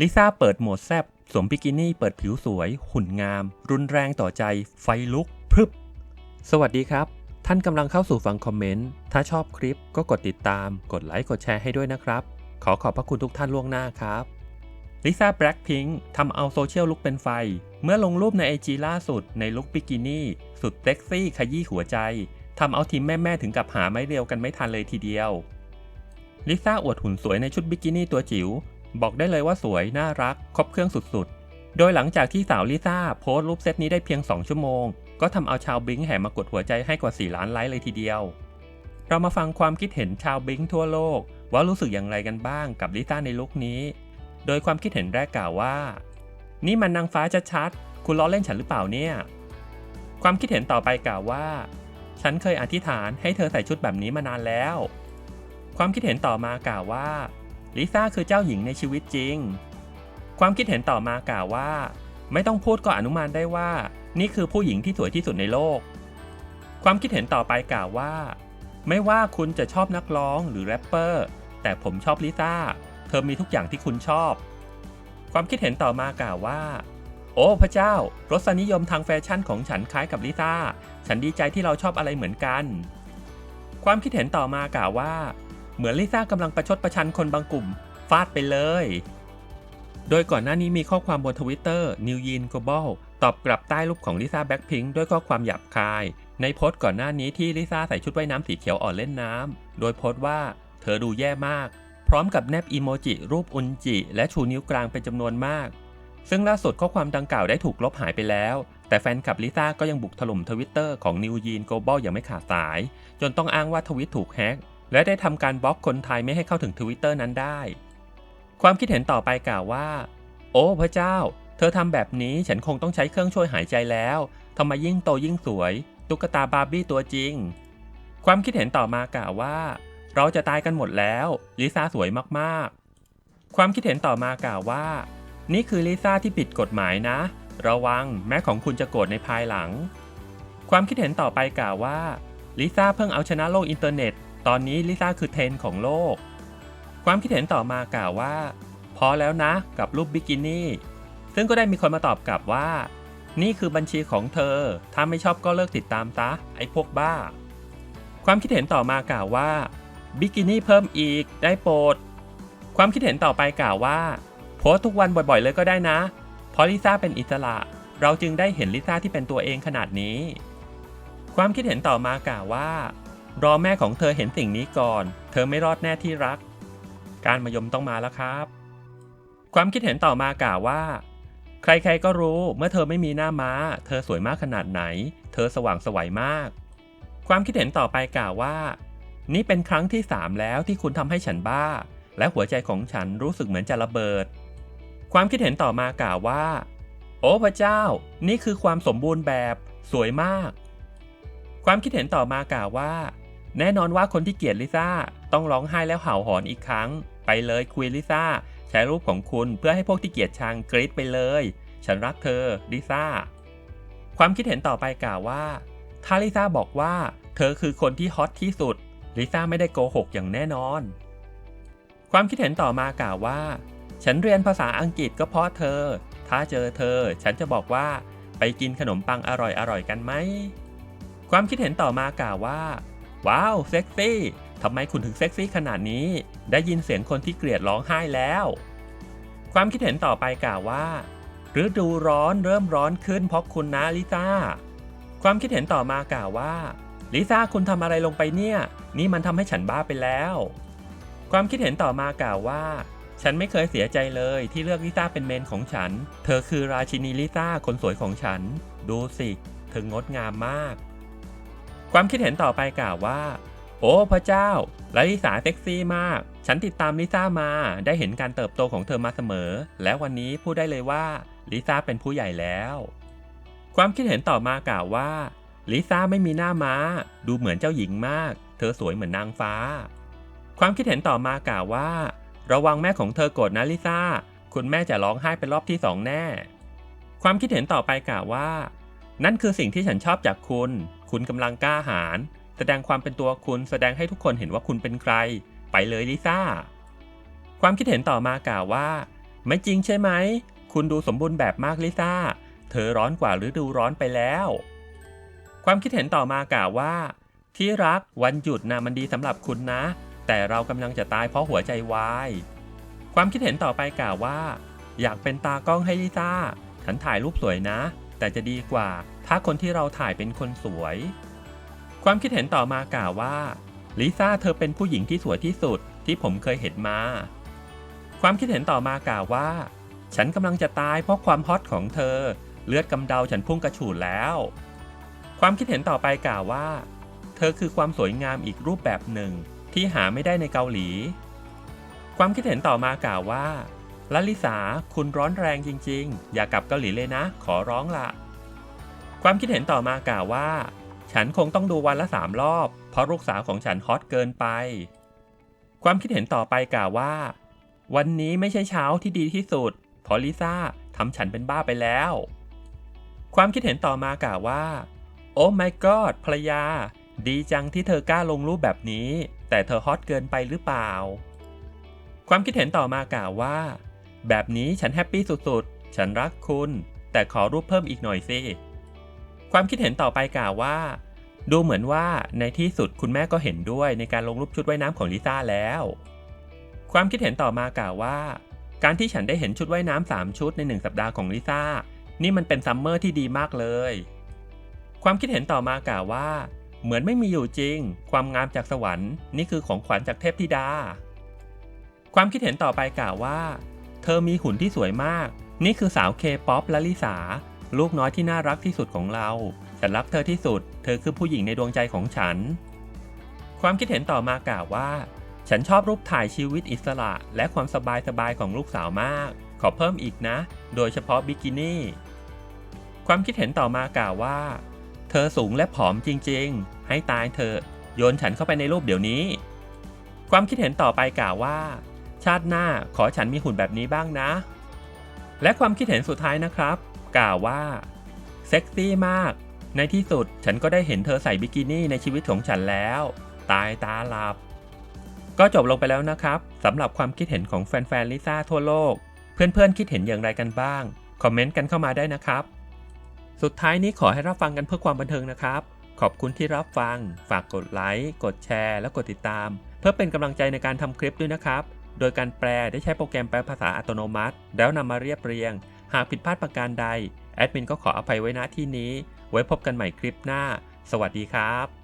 ลิซ่าเปิดโหมดแซบสวมบิกินี่เปิดผิวสวย หุ่นงาม รุนแรงต่อใจ ไฟลุกพรึบ สวัสดีครับ ท่านกำลังเข้าสู่ฟังคอมเมนต์ ถ้าชอบคลิปก็กดติดตาม กดไลค์ กดแชร์ให้ด้วยนะครับ ขอขอบพระคุณทุกท่านล่วงหน้าครับลิซ่าแบล็ p พิงทำเอาโซเชียลลุกเป็นไฟ เมื่อลงรูปในไอจีล่าสุดในลุคบิกินี่ สุดเซ็กซี่ขยี้หัวใจทำเอาทีมแม่ ๆ ถึงกับหาไม้เรียวกันไม่ทันเลยทีเดียวลิซ่าอวดหุ่นสวยในชุดบิกินี่ตัวจิ๋ว บอกได้เลยว่าสวยน่ารัก ครบเครื่องสุดๆ โดยหลังจากที่สาวลิซ่าโพสต์รูปเซตนี้ได้เพียง 2 ชั่วโมง ก็ทำเอาชาวบิงก์แห่มากดหัวใจให้กว่า 4 ล้านไลค์เลยทีเดียว เรามาฟังความคิดเห็นชาวบิงก์ทั่วโลก ว่ารู้สึกอย่างไรกันบ้างกับลิซ่าในลุคนี้ โดยความคิดเห็นแรกกล่าวว่า นี่มันนางฟ้าชัดๆ คุณล้อเล่นฉันหรือเปล่าเนี่ย ความคิดเห็นต่อไปกล่าวว่า ฉันเคยอธิษฐานให้เธอใส่ชุดแบบนี้มานานแล้ว ความคิดเห็นต่อมากล่าวว่า ลิซ่าคือเจ้าหญิงในชีวิตจริง ความคิดเห็นต่อมากล่าวว่า ไม่ต้องพูดก็อนุมานได้ว่า นี่คือผู้หญิงที่สวยที่สุดในโลก ความคิดเห็นต่อไปกล่าวว่า ไม่ว่าคุณจะชอบนักร้องหรือแรปเปอร์ แต่ผมชอบลิซ่า เธอมีทุกอย่างที่คุณชอบ ความคิดเห็นต่อมากล่าวว่า โอ้พระเจ้ารสนิยมทางแฟชั่นของฉันคล้ายกับลิซ่า ฉันดีใจที่เราชอบอะไรเหมือนกัน ความคิดเห็นต่อมากล่าวว่า เหมือนลิซ่ากำลังประชดประชันคนบางกลุ่ม ฟาดไปเลย โดยก่อนหน้านี้มีข้อความบนทวิตเตอร์ New Yin Global ตอบกลับใต้รูปของลิซ่าแบ็คพิงด้วยข้อความหยาบคาย ในโพสต์ก่อนหน้านี้ที่ลิซ่าใส่ชุดว่ายน้ำสีเขียวอ่อนเล่นน้ำ โดยโพสต์ว่า เธอดูแย่มาก พร้อมกับแนบอีโมจิรูปอุนจิ และชูนิ้วกลางเป็นจำนวนมาก ซึ่งล่าสุดข้อความดังกล่าวได้ถูกลบหายไปแล้ว แต่แฟนคลับลิซ่าก็ยังบุกถล่มทวิตเตอร์ของ New Yin Global อย่างไม่ขาดสาย จนต้องอ้างว่าทวิตถูกแฮ็ก และได้ทำการบล็อกคนไทยไม่ให้เข้าถึงทวิตเตอร์นั้นได้ ความคิดเห็นต่อไปกล่าวว่า โอ้พระเจ้า เธอทำแบบนี้ฉันคงต้องใช้เครื่องช่วยหายใจแล้วทำไมยิ่งโตยิ่งสวย ตุ๊กตาบาร์บี้ตัวจริง ความคิดเห็นต่อมากล่าวว่า เราจะตายกันหมดแล้วลิซ่าสวยมากๆ ความคิดเห็นต่อมากล่าวว่า นี่คือลิซ่าที่ผิดกฎหมายนะ ระวังแม้ของคุณจะโกรธในภายหลัง ความคิดเห็นต่อไปกล่าวว่าลิซ่าเพิ่งเอาชนะโลกอินเทอร์เน็ต ตอนนี้ลิซ่าคือเทรนของโลก ความคิดเห็นต่อมากล่าวว่า พอแล้วนะกับรูปบิกินี่ ซึ่งก็ได้มีคนมาตอบกลับว่า นี่คือบัญชีของเธอ ถ้าไม่ชอบก็เลิกติดตามซะไอ้พวกบ้า ความคิดเห็นต่อมากล่าวว่าบิกินี่เพิ่มอีกได้โปรด ความคิดเห็นต่อไปกล่าวว่า โพสทุกวันบ่อยๆเลยก็ได้นะ เพราะลิซ่าเป็นอิสระ เราจึงได้เห็นลิซ่าที่เป็นตัวเองขนาดนี้ ความคิดเห็นต่อมากล่าวว่า รอแม่ของเธอเห็นสิ่งนี้ก่อน เธอไม่รอดแน่ที่รัก การมายมต้องมาแล้วครับ ความคิดเห็นต่อมากล่าวว่า ใครๆก็รู้เมื่อเธอไม่มีหน้าม้า เธอสวยมากขนาดไหน เธอสว่างสวยมาก ความคิดเห็นต่อไปกล่าวว่า นี่เป็นครั้งที่ 3 แล้วที่คุณทำให้ฉันบ้า และหัวใจของฉันรู้สึกเหมือนจะระเบิด ความคิดเห็นต่อมากล่าวว่า โอ้พระเจ้า นี่คือความสมบูรณ์แบบ สวยมาก ความคิดเห็นต่อมากล่าวว่า แน่นอนว่าคนที่เกลียดลิซ่าต้องร้องไห้แล้วเห่าหอนอีกครั้ง ไปเลยคุยลิซ่าใช้รูปของคุณเพื่อให้พวกที่เกลียดชังกรี๊ดไปเลย ฉันรักเธอลิซ่าความคิดเห็นต่อไปกล่าวว่า ถ้าลิซ่าบอกว่า เธอคือคนที่ฮอตที่สุดลิซ่าไม่ได้โกหกอย่างแน่นอน ความคิดเห็นต่อมากล่าวว่า ฉันเรียนภาษาอังกฤษก็เพราะเธอ ถ้าเจอเธอ ฉันจะบอกว่า ไปกินขนมปังอร่อยๆกันไหม ความคิดเห็นต่อมากล่าวว่า ว้าวเซ็กซี่ทำไมคุณถึงเซ็กซี่ขนาดนี้ ได้ยินเสียงคนที่เกลียดร้องไห้แล้ว ความคิดเห็นต่อไปกล่าวว่าฤดูร้อนเริ่มร้อนขึ้นเพราะคุณนะลิซ่า ความคิดเห็นต่อมากล่าวว่าลิซ่าคุณทำอะไรลงไปเนี่ย นี่มันทำให้ฉันบ้าไปแล้ว ความคิดเห็นต่อมากล่าวว่า ฉันไม่เคยเสียใจเลยที่เลือกลิซ่าเป็นเมนของฉัน เธอคือราชินีลิซ่าคนสวยของฉัน ดูสิ เธองดงามมาก ความคิดเห็นต่อไปกล่าวว่า โอ้พระเจ้าลลิสาเซ็กซี่มาก ฉันติดตามลิซ่ามา ได้เห็นการเติบโตของเธอมาเสมอ และวันนี้พูดได้เลยว่าลิซ่าเป็นผู้ใหญ่แล้ว ความคิดเห็นต่อมากล่าวว่าลิซ่าไม่มีหน้าม้า ดูเหมือนเจ้าหญิงมาก เธอสวยเหมือนนางฟ้า ความคิดเห็นต่อมากล่าวว่า ระวังแม่ของเธอโกรธนะลิซ่า คุณแม่จะร้องไห้เป็นรอบที่สองแน่ ความคิดเห็นต่อไปกล่าวว่า นั่นคือสิ่งที่ฉันชอบจากคุณ คุณกำลังกล้าหาญแสดงความเป็นตัวคุณแสดงให้ทุกคนเห็นว่าคุณเป็นใคร ไปเลยลิซ่า ความคิดเห็นต่อมากล่าวว่า ไม่จริงใช่ไหม คุณดูสมบูรณ์แบบมากลิซ่า เธอร้อนกว่าฤดูร้อนไปแล้ว ความคิดเห็นต่อมากล่าวว่า ที่รักวันหยุดนะมันดีสำหรับคุณนะ แต่เรากำลังจะตายเพราะหัวใจวายความคิดเห็นต่อไปกล่าวว่า อยากเป็นตากล้องให้ลิซ่า ฉันถ่ายรูปสวยนะ แต่จะดีกว่า ถ้าคนที่เราถ่ายเป็นคนสวย ความคิดเห็นต่อมากล่าวว่าลิซ่าเธอเป็นผู้หญิงที่สวยที่สุดที่ผมเคยเห็นมา ความคิดเห็นต่อมากล่าวว่า ฉันกำลังจะตายเพราะความฮอตของเธอ เลือดกำเดาฉันพุ่งกระฉูดแล้ว ความคิดเห็นต่อไปกล่าวว่า เธอคือความสวยงามอีกรูปแบบหนึ่งที่หาไม่ได้ในเกาหลี ความคิดเห็นต่อมากล่าวว่าลลิสาคุณร้อนแรงจริง ๆ อย่ากลับเกาหลีเลยนะ ขอร้องละ ความคิดเห็นต่อมากล่าวว่า ฉันคงต้องดูวันละสามรอบ เพราะลูกสาวของฉันฮอตเกินไป ความคิดเห็นต่อไปกล่าวว่า วันนี้ไม่ใช่เช้าที่ดีที่สุด เพราะลิซ่าทำฉันเป็นบ้าไปแล้ว ความคิดเห็นต่อมากล่าวว่า โอ้ my god ภรรยา ดีจังที่เธอกล้าลงรูปแบบนี้ แต่เธอฮอตเกินไปหรือเปล่า ความคิดเห็นต่อมากล่าวว่า แบบนี้ฉันแฮปปี้สุดๆ ฉันรักคุณ แต่ขอรูปเพิ่มอีกหน่อยสิ ความคิดเห็นต่อไปกล่าวว่า ดูเหมือนว่าในที่สุดคุณแม่ก็เห็นด้วยในการลงรูปชุดว่ายน้ำของลิซ่าแล้ว ความคิดเห็นต่อมากล่าวว่า การที่ฉันได้เห็นชุดว่ายน้ำสามชุดในหนึ่งสัปดาห์ของลิซ่านี่มันเป็นซัมเมอร์ที่ดีมากเลย ความคิดเห็นต่อมากล่าวว่า เหมือนไม่มีอยู่จริง ความงามจากสวรรค์นี่คือของขวัญจากเทพธิดา ความคิดเห็นต่อไปกล่าวว่า เธอมีหุ่นที่สวยมาก นี่คือสาวเคป๊อปและลิสา ลูกน้อยที่น่ารักที่สุดของเรา ฉันรักเธอที่สุด เธอคือผู้หญิงในดวงใจของฉัน ความคิดเห็นต่อมากล่าวว่า ฉันชอบรูปถ่ายชีวิตอิสระ และความสบายสบายๆของลูกสาวมาก ขอเพิ่มอีกนะ โดยเฉพาะบิกินี่ ความคิดเห็นต่อมากล่าวว่า เธอสูงและผอมจริงๆ ให้ตายเธอ โยนฉันเข้าไปในรูปเดี๋ยวนี้ ความคิดเห็นต่อไปกล่าวว่า ชาติหน้าขอฉันมีหุ่นแบบนี้บ้างนะ และความคิดเห็นสุดท้ายนะครับ กล่าวว่าเซ็กซี่มาก ในที่สุดฉันก็ได้เห็นเธอใส่บิกินี่ในชีวิตของฉันแล้ว ตายตาหลับ ก็จบลงไปแล้วนะครับสำหรับความคิดเห็นของแฟนๆลิซ่าทั่วโลก เพื่อนๆคิดเห็นอย่างไรกันบ้าง คอมเมนต์กันเข้ามาได้นะครับ สุดท้ายนี้ขอให้รับฟังกันเพื่อความบันเทิงนะครับ ขอบคุณที่รับฟัง ฝากกดไลค์กดแชร์ และกดติดตาม เพื่อเป็นกำลังใจในการทำคลิปด้วยนะครับโดยการแปลได้ใช้โปรแกรมแปลภาษาอัตโนมัติ แล้วนำมาเรียบเรียง หากผิดพลาดประการใด แอดมินก็ขออภัยไว้ณที่นี้ ไว้พบกันใหม่คลิปหน้า สวัสดีครับ